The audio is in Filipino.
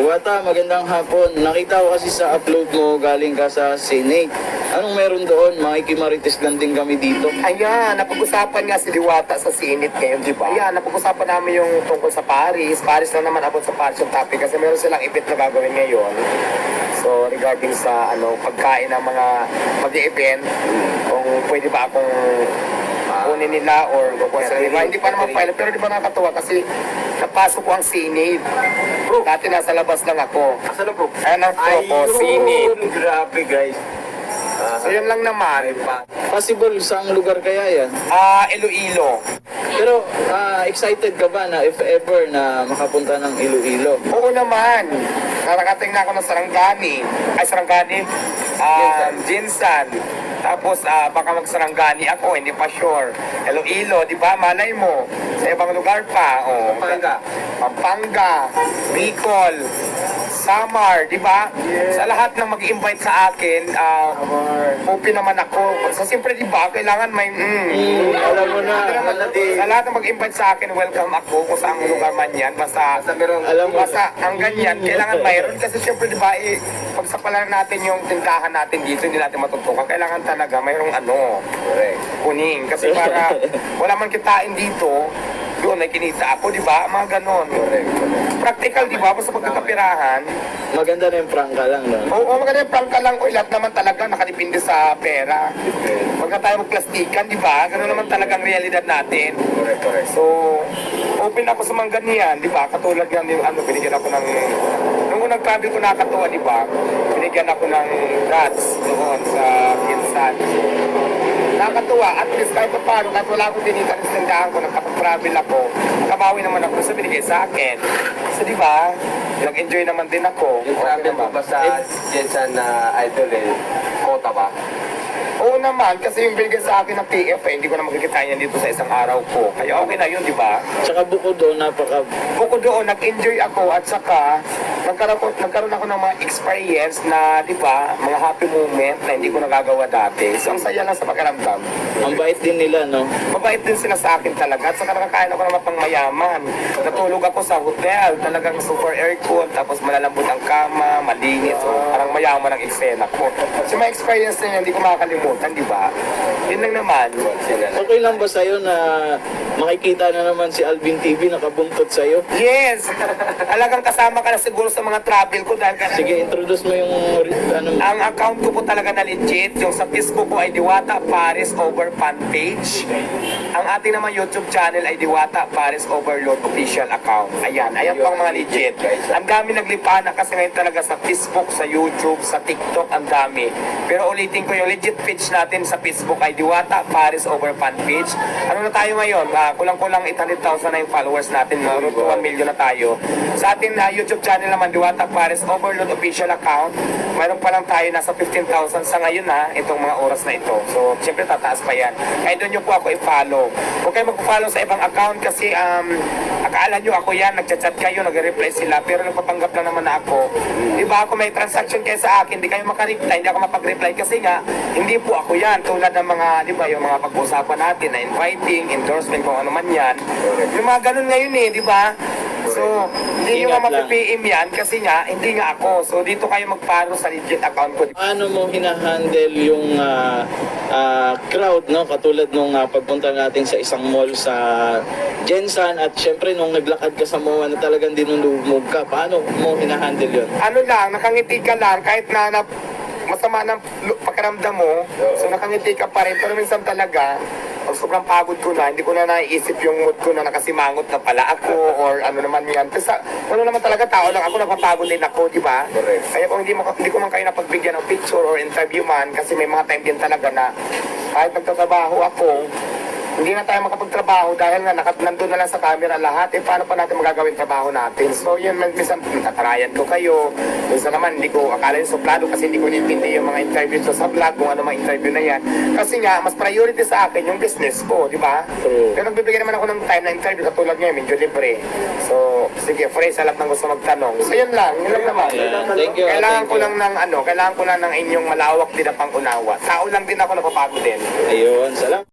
Diwata, magandang hapon. Nakita ko kasi sa upload mo galing ka sa Senate. Anong meron doon? Makikimarites lang din kami dito. Ayan, napag-usapan nga si Diwata sa Senate ngayon, di ba? Ayan, napag-usapan namin yung tungkol sa Paris. Paris na naman abot sa Paris yung topic kasi meron silang event na gagawin ngayon. So, regarding sa ano pagkain ng mga mag-event, kung pwede ba akong kunin nila or kukuha sila nila. Hindi pa naman file, pero di ba nakakatuwa kasi napasok ko ang Senate. Bro, dati nasa labas lang ako. Asa na bro? Ayan ang pro ko, Senate. Grabe guys. So, yun lang naman. Possible saang lugar kaya yan? Ah, Iloilo. Pero ah, excited ka ba na if ever na makapunta ng Iloilo? Oo naman. Nakakating na ako ng Sarangani. Ay, Sarangani. Um, Jinsan. Tapos, ah, baka mag-Sarangani ako, hindi pa sure. Iloilo, di ba? Malay mo. Sa ibang lugar pa. Oh. Pampanga. Pampanga. Bicol. Samar, di ba? Sa lahat ng mag-invite sa akin, ah, open naman ako. So, siyempre, di ba, kailangan may, mm, Hmm, alam mo na. sa lahat ng mag-invite sa akin, welcome ako kung saan lugar man yan. Basta, Basta merong Alam mo. basta ang ganyan, kailangan mayroon. Kasi syempre, di ba, eh, pag sa pala natin yung tindahan natin dito, hindi natin matutukan. Kailangan talaga mayroong ano, kuning. Kasi para wala man kitain dito, doon ay kinita ako, di ba? Mga ganon. Practical, di ba? Basta pagkakapirahan. Maganda na yung prangka lang, no? Oo, maganda yung prangka lang. O, lahat naman talaga nakadepende sa pera. Huwag na tayo magplastikan, di ba? Ganun naman talaga ang realidad natin. Correct, correct. So, open ako sa mga ganyan, di ba? Katulad nga yung ano, binigyan ako ng... Nung unang travel ko nakakatuwa, di ba? Binigyan ako ng guts doon sa Kinsan. Nakakatuwa, at least kahit pa paano, kahit wala akong dinita ng tindahan ko, nagkapag-travel ako, nakabawi naman ako sa binigay sa akin. So, di ba? Nag-enjoy naman din ako. Yung travel mo ba sa Jensen na idol eh, kota ba? Oo naman, kasi yung binigay sa akin ng TF, eh, hindi ko na makikita yan dito sa isang araw ko. Kaya okay na yun, di ba? Tsaka bukod doon, napaka... Bukod doon, nag-enjoy ako at saka nagkaroon, ko- nagkaroon ako ng mga experience na, di ba, mga happy moment na hindi ko nagagawa dati. So, ang saya lang sa pakiramdam. Ang bait din nila, no? Mabait din sila sa akin talaga at saka nakakain ako ng mga pangmayaman. Natulog ako sa hotel, talagang super aircon, tapos malalambot ang kama, malinis, so parang mayaman ang eksena ko. So, may experience na yun, hindi ko makakalimutan, di ba? Yun lang naman. Okay lang ba sa'yo na makikita na naman si Alvin TV nakabuntot sa'yo? Yes! Talagang kasama ka na siguro sa mga travel ko dahil Sige, introduce mo yung ano, Ang account ko po talaga na legit. Yung sa Facebook ko ay Diwata Paris Over Fan Page. Ang ating naman YouTube channel ay Diwata Paris Overload Official Account. Ayan, ayan po ang mga legit. Ang dami naglipa na kasi ngayon talaga sa Facebook, sa YouTube, sa TikTok, ang dami. Pero ulitin ko yung legit page natin sa Facebook ay Diwata Paris Over Fan Page. Ano na tayo ngayon? Ah, kulang-kulang 800,000 na yung followers natin. To 1 million na tayo. Sa ating ah, YouTube channel naman, Diwata Paris Overload Official Account, mayroon pa lang tayo nasa 15,000 sa ngayon ha, itong mga oras na ito. So, siyempre tataas pa yan. Kaya doon nyo po ako i-follow. Huwag kayo mag-follow sa ibang account kasi um, akala nyo ako yan, nagchat-chat kayo, nag-reply sila, pero nagpapanggap lang naman na ako. Di ba ako may transaction kayo sa akin, di kayo makareply, hindi ako mapag-reply kasi nga, hindi po ako yan. Tulad ng mga, di ba, yung mga pag-uusapan natin na inviting, endorsement, kung ano man yan. Yung mga ganun ngayon eh, di ba? So, hindi nyo nga Ingat lang. mapipiim yan kasi nga, hindi nga ako. So, dito kayo magparo sa legit account ko. Paano mo hinahandle yung ah, ah, crowd, no? Katulad nung ah, pagpunta natin sa isang mall sa Jensan at syempre nung naglakad ka sa MOA na talagang dinulumog ka, paano mo hinahandle yun? Ano lang, nakangiti ka lang kahit na, na masama ng pakiramdam mo. So, nakangiti ka pa rin. Pero minsan talaga, pag sobrang pagod ko na, hindi ko na naiisip yung mood ko na nakasimangot na pala ako or ano naman yan. Kasi ano naman talaga, tao lang ako, napapagod din ako, di ba? Correct. Kaya kung hindi, hindi ko man kayo napagbigyan ng picture or interview man, kasi may mga time din talaga na kahit nagtatrabaho ako, hindi na tayo makapagtrabaho dahil nga nakat nandun na lang sa camera lahat. Eh, paano pa natin magagawin trabaho natin? So, yun, minsan tatarayan ko kayo. Minsan naman, hindi ko, akala yung suplado kasi hindi ko nintindi yung mga interview ko sa vlog, kung ano mga interview na yan. Kasi nga, mas priority sa akin yung business ko, di ba? True. Pero nagbibigay naman ako ng time na interview katulad ngayon, medyo libre. So, sige, free sa lahat ng gusto magtanong. So, yun lang, yun lang naman. Yeah, thank you, Kailangan thank ko you. lang ng ano, kailangan ko lang ng inyong malawak din na pangunawa. Tao lang din ako napapagod din. Ayun, salamat.